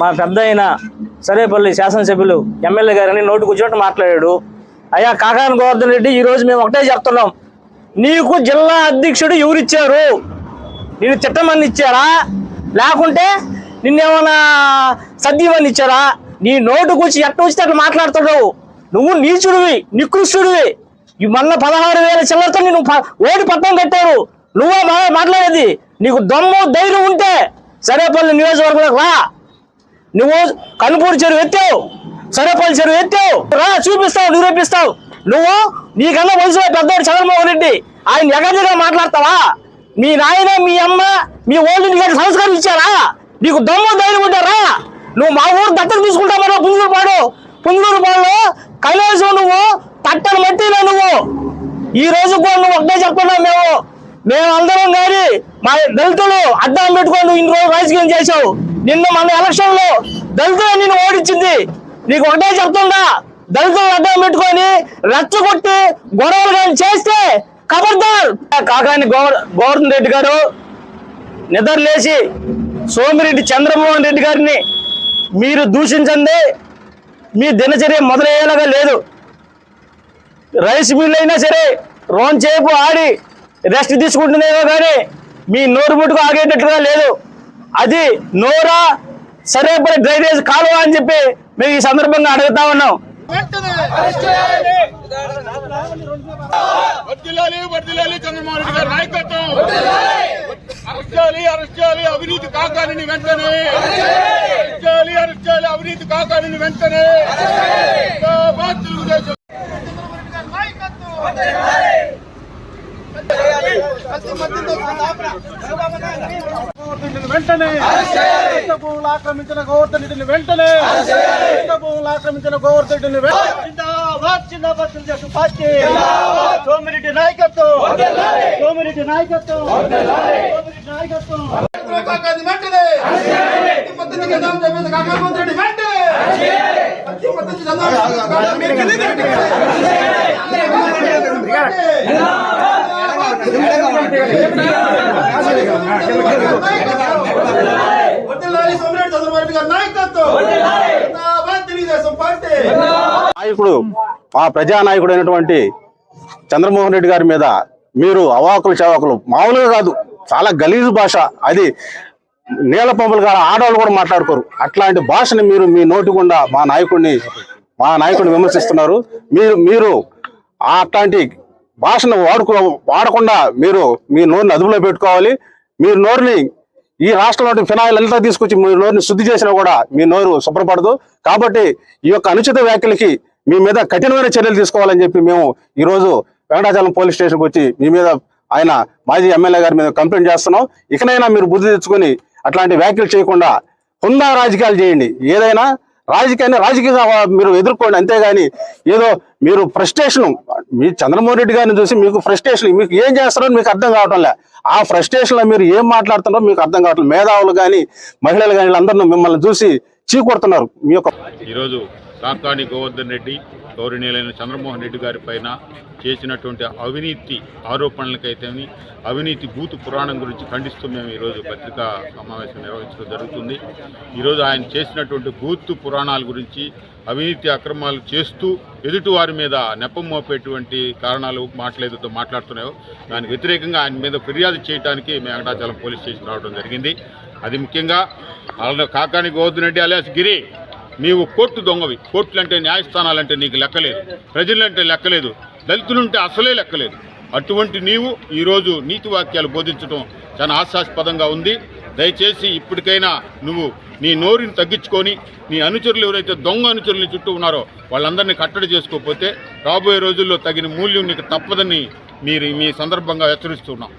మా పెద్ద అయిన సరేపల్లి శాసనసభ్యులు ఎమ్మెల్యే గారిని నోటు చోట మాట్లాడాడు. అయ్యా కాకాని గోవర్ధన్ రెడ్డి ఈ రోజు మేము ఒకటే చెప్తున్నాం. నీకు జిల్లా అధ్యక్షుడు ఎవరిచ్చారు? నేను తిట్టమని ఇచ్చారా లేకుంటే నిన్నేమన్నా సద్యమని ఇచ్చారా? నీ నోటు కూర్చి ఎట్ట వచ్చితే అట్లా మాట్లాడుతున్నావు? నువ్వు నీచుడివి నికృష్టుడివి. ఈ మొన్న పదహారు వేల చిల్లరతో నేను ప- ఓడి పట్టం కట్టారు. నువ్వే మా- మాట్లాడేది. నీకు దమ్ము ధైర్యం ఉంటే సరేపల్లి నియోజకవర్గంలోకి రా. నువ్వు కనుపూరు చెరువు ఎత్తావు. సరేపల్లి చెరువు ఎత్తావు. రా చూపిస్తావు నిరూపిస్తావు. నువ్వు నీకన్నా వయసులో పెద్దవాడు చంద్రమోహన్ రెడ్డి. ఆయన ఎగదిగా మాట్లాడతావా? మీ నాయన మీ అమ్మ మీ ఓల్డ్ నీకు సంస్కారం ఇచ్చారా? నీకు దమ్ము ధైర్యం ఉంటారా నువ్వు మా ఊరు దత్తత తీసుకుంటామరా పుంజూరు పాడు. పుంజూరు పాడులో కనీసం నువ్వు తట్టని మట్టిలో నువ్వు. ఈ రోజు కూడా నువ్వు ఒకటే చెప్తున్నావు మేము. మేము అందరం కానీ మా దళితులు అడ్డం పెట్టుకొని నువ్వు ఇన్ని రోజులు రాజకీయం చేశావు. నిన్న మన ఎలక్షన్లో దళితులు నిన్ను ఓడించింది. నీకు ఒకటే చెప్తుందా దళితులు అడ్డం పెట్టుకొని రెచ్చగొట్టి గొడవలు కానీ చేస్తే ఖబర్దార్ కాకాని గోవర్ గోవర్ధన్ రెడ్డి గారు నిద్రలేసి సోమిరెడ్డి చంద్రమోహన్ రెడ్డి గారిని మీరు దూషించండి. మీ దినచర్య మొదలయ్యేలాగా లేదు. రైస్ మిల్ అయినా సరే రోన్ చేపు ఆడి రెస్ట్ తీసుకుంటున్నాయో కానీ మీ నోరు ముట్టుకు ఆగేటట్టుగా లేదు. అది నోరా సరేపడి డ్రైనేజ్ కాలువ అని చెప్పి మేము ఈ సందర్భంగా అడుగుతా ఉన్నాం. వర్దిల్లాలి వర్దిల్లాలి చంద్రమోహన్ రెడ్డి గారి నాయకత్వం. అరెస్ట్ చేయాలి అరెస్ట్ చేయాలి అవినీతి కాకాని వెంటనే. అరెస్ట్ చేయాలి అరెస్ట్ చేయాలి అవినీతి కాకాని వెంటనే. తెలుగుదేశం. వెంటనే. భూములు ఆక్రమించిన గోవర్ధనుడిని వెంటనే. భూములు ఆక్రమించిన గోవర్ధనుడిని వెంటనే. జిందాబాద్ జిందాబాద్ తెలుగుదేశం పార్టీ సోమిరెడ్డి నాయకత్వం సోమిరెడ్డి నాయకత్వం సోమిరెడ్డి నాయకత్వం సోమిరెడ్డి చంద్రబాబు గారి నాయకత్వం తెలుగుదేశం పార్టీ నాయకుడు మా ప్రజానాయకుడు అయినటువంటి చంద్రమోహన్ రెడ్డి గారి మీద మీరు అవాకులు చవాకులు మామూలుగా కాదు చాలా గలీజు భాష. అది నీళ్ళ పంపులు కాదు ఆడవాళ్ళు కూడా మాట్లాడుకోరు. అట్లాంటి భాషని మీరు మీ నోటి గుండా మా నాయకుడిని మా నాయకుడిని విమర్శిస్తున్నారు. మీరు మీరు ఆ అట్లాంటి భాషను వాడుకో వాడకుండా మీరు మీ నోరుని అదుపులో పెట్టుకోవాలి. మీరు నోరుని ఈ రాష్ట్రంలో ఫినాయిల్ అంతా తీసుకొచ్చి మీ నోరుని శుద్ధి చేసినా కూడా మీ నోరు శుభ్రపడదు. కాబట్టి ఈ యొక్క అనుచిత వ్యాఖ్యలకి మీ మీద కఠినమైన చర్యలు తీసుకోవాలని చెప్పి మేము ఈరోజు వెంకటాచలం పోలీస్ స్టేషన్కి వచ్చి మీ మీద ఆయన మాజీ ఎమ్మెల్యే గారి మీద కంప్లైంట్ చేస్తున్నాం. ఇకనైనా మీరు బుద్ధి తెచ్చుకొని అట్లాంటి వ్యాఖ్యలు చేయకుండా హుందా రాజకీయాలు చేయండి. ఏదైనా రాజకీయాన్ని రాజకీయంగా మీరు ఎదుర్కోండి. అంతేగాని ఏదో మీరు ఫ్రస్ట్రేషన్ మీ చంద్రమోహన్ రెడ్డి గారిని చూసి మీకు ఫ్రస్ట్రేషన్ మీకు ఏం చేస్తారో మీకు అర్థం కావటం లే. ఆ ఫ్రస్ట్రేషన్లో మీరు ఏం మాట్లాడుతున్నారో మీకు అర్థం కావట్లేదు. మేధావులు కానీ మహిళలు కానీ వీళ్ళందరూ మిమ్మల్ని చూసి చీకొడుతున్నారు. మీ యొక్క ఈరోజు కాకాని గోవర్ధన్ రెడ్డి గౌరవనీయులైన చంద్రమోహన్ రెడ్డి గారి పైన చేసినటువంటి అవినీతి ఆరోపణలకైతేమి అవినీతి బూతు పురాణం గురించి ఖండిస్తూ మేము ఈరోజు పత్రికా సమావేశం నిర్వహించడం జరుగుతుంది. ఈరోజు ఆయన చేసినటువంటి బూతు పురాణాల గురించి అవినీతి అక్రమాలు చేస్తూ ఎదుటివారి మీద నెపం మోపేటువంటి కారణాలు మాట్లాడుతూ మాట్లాడుతున్నాయో దానికి వ్యతిరేకంగా ఆయన మీద ఫిర్యాదు చేయడానికి మేము పోలీస్ స్టేషన్ రావడం జరిగింది. అది ముఖ్యంగా వాళ్ళ కాకాని గోవర్ధన్ రెడ్డి అలియాస్ గిరి నీవు కోర్టు దొంగవి. కోర్టులు అంటే న్యాయస్థానాలంటే నీకు లెక్కలేదు. ప్రజలంటే లెక్కలేదు. దళితులుంటే అసలే లెక్కలేదు. అటువంటి నీవు ఈరోజు నీతి వాక్యాలు బోధించడం చాలా ఆశాస్పదంగా ఉంది. దయచేసి ఇప్పటికైనా నువ్వు నీ నోరుని తగ్గించుకొని నీ అనుచరులు ఎవరైతే దొంగ అనుచరులు చుట్టూ ఉన్నారో వాళ్ళందరినీ కట్టడి చేసుకోకపోతే రాబోయే రోజుల్లో తగిన మూల్యం నీకు తప్పదని మీరు మీ సందర్భంగా హెచ్చరిస్తున్నాం.